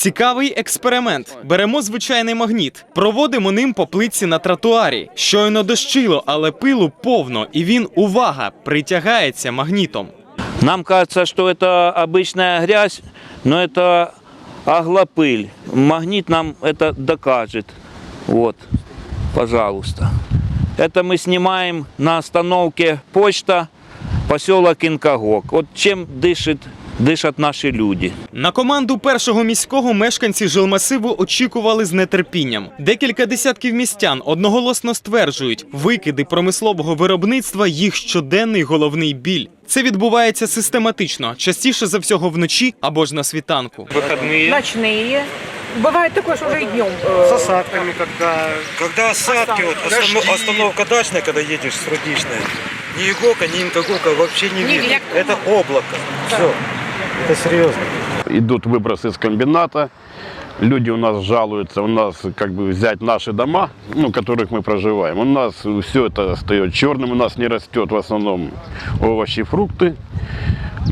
Цікавий експеримент. Беремо звичайний магніт, проводимо ним по плитці на тротуарі. Щойно дощило, але пилу повно, і він, увага, притягається магнітом. Нам кажется, что это обычная грязь, но это аглопыль. Магнит нам это докажет. Вот, пожалуйста. Это мы снимаем на остановке почта, поселок Инкогок. Вот чем дышит, дышат наши люди. На команду першого міського мешканці жилмасиву очікували з нетерпінням. Декілька десятків містян одноголосно стверджують, викиди промислового виробництва їх щоденний головний біль. Це відбувається систематично, частіше за всього вночі або ж на світанку. Ночные. Бывает такое, что уже и днем. с осадками, когда Когда осадки, вот, останов- остановка дачная, когда едешь с Рудничной, ни Игока, ни Инкогока вообще не Не видно. видно. Это облако. Все. Это серьезно. идут выбросы из комбината. Люди у нас жалуются, у нас как бы взять наши дома, ну, в которых мы проживаем. У нас все это стает черным, у нас не растет в основном овощи, фрукты.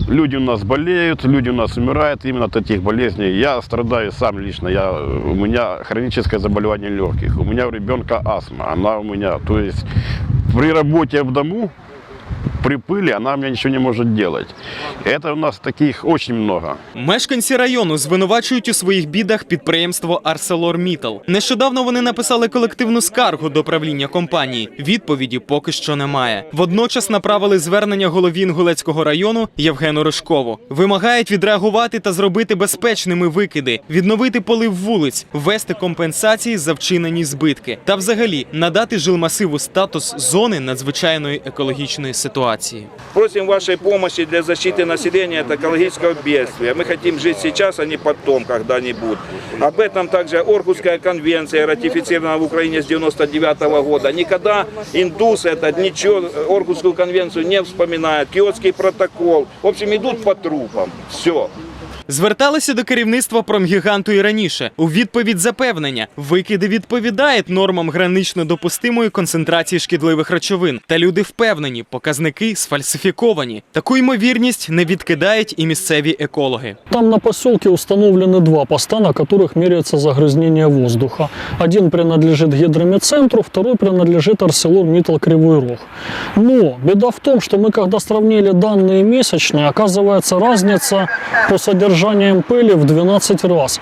Люди у нас болеют, люди у нас умирают именно от этих болезней. Я страдаю сам лично, я, у меня хроническое заболевание легких, у меня у ребенка астма, она у меня, то есть при работе в дому, при пыли она меня ничего не может делать. Это у нас таких очень много. Мешканці району звинувачують у своїх бідах підприємство ArcelorMittal. Нещодавно вони написали колективну скаргу до правління компанії. Відповіді поки що немає. Водночас направили звернення голові Інгулецького району Євгену Ришкову. Вимагають відреагувати та зробити безпечними викиди, відновити полив вулиць, ввести компенсації за вчинені збитки та взагалі надати жилмасиву статус зони надзвичайної екологічної ситуації Просим вашей помощи для защиты населения от экологического бедствия. Мы хотим жить сейчас, а не потом, когда-нибудь. Об этом также Орхусская конвенция, ратифицирована в Украине с 99 года. Никогда индус этот ничего, Орхусскую конвенцию не вспоминает. Киотский протокол. В общем, идут по трупам. Все. Зверталися до керівництва промгіганту і раніше. У відповідь запевнення, викиди відповідають нормам гранично допустимої концентрації шкідливих речовин. Та люди впевнені, показники сфальсифіковані. Таку ймовірність не відкидають і місцеві екологи. Там на поселке установлены два поста, на которых меряется загрязнение воздуха. Один принадлежит гидромедцентру, второй принадлежит ArcelorMittal Кривой Рог. Но беда в том, что мы когда сравнили данные месячные, оказывается разница по содержаниям пыли в 12 раз.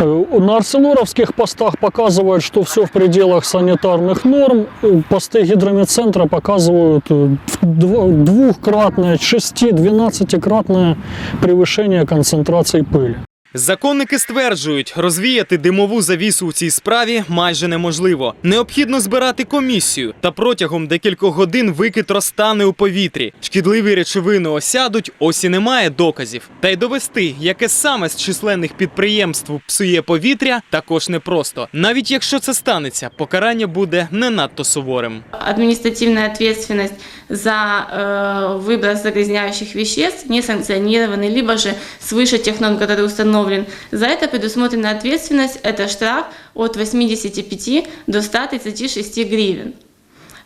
Э, На арселоровских постах показывают, что все в пределах санитарных норм. Э, Посты гидромедцентра показывают э, двухкратное, 6-12-кратное превышение концентрации пыли. Законники стверджують, розвіяти димову завісу у цій справі майже неможливо. Необхідно збирати комісію, та протягом декількох годин викид розтане у повітрі. Шкідливі речовини осядуть, ось і немає доказів. Та й довести, яке саме з численних підприємств псує повітря, також непросто. Навіть якщо це станеться, покарання буде не надто суворим. административная ответственность за э, выброс загрязняющих веществ не санкционированы, либо же свыше тех норм, которые установлен. За это предусмотрена ответственность, это штраф от 85 до 136 гривен.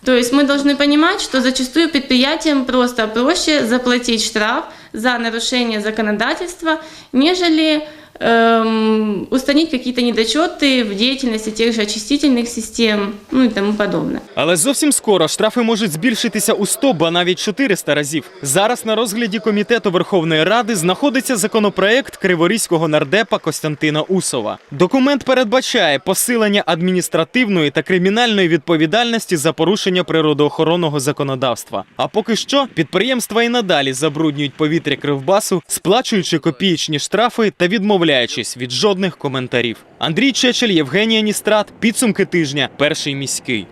То есть мы должны понимать, что зачастую предприятиям просто проще заплатить штраф за нарушение законодательства, нежели эм, устранить какие-то недочеты в деятельности тех же очистительных систем, ну и тому подобное. Але зовсім скоро штрафи можуть збільшитися у 100, ба навіть 400 разів. Зараз на розгляді комітету Верховної Ради знаходиться законопроект криворізького нардепа Костянтина Усова. Документ передбачає посилення адміністративної та кримінальної відповідальності за порушення природоохоронного законодавства. А поки що підприємства і надалі забруднюють повітря кривбасу, сплачуючи копієчні штрафи та відмовляючись від жодних коментарів. Андрій Чечель, Євгенія Ністрат. Підсумки тижня. Перший міський.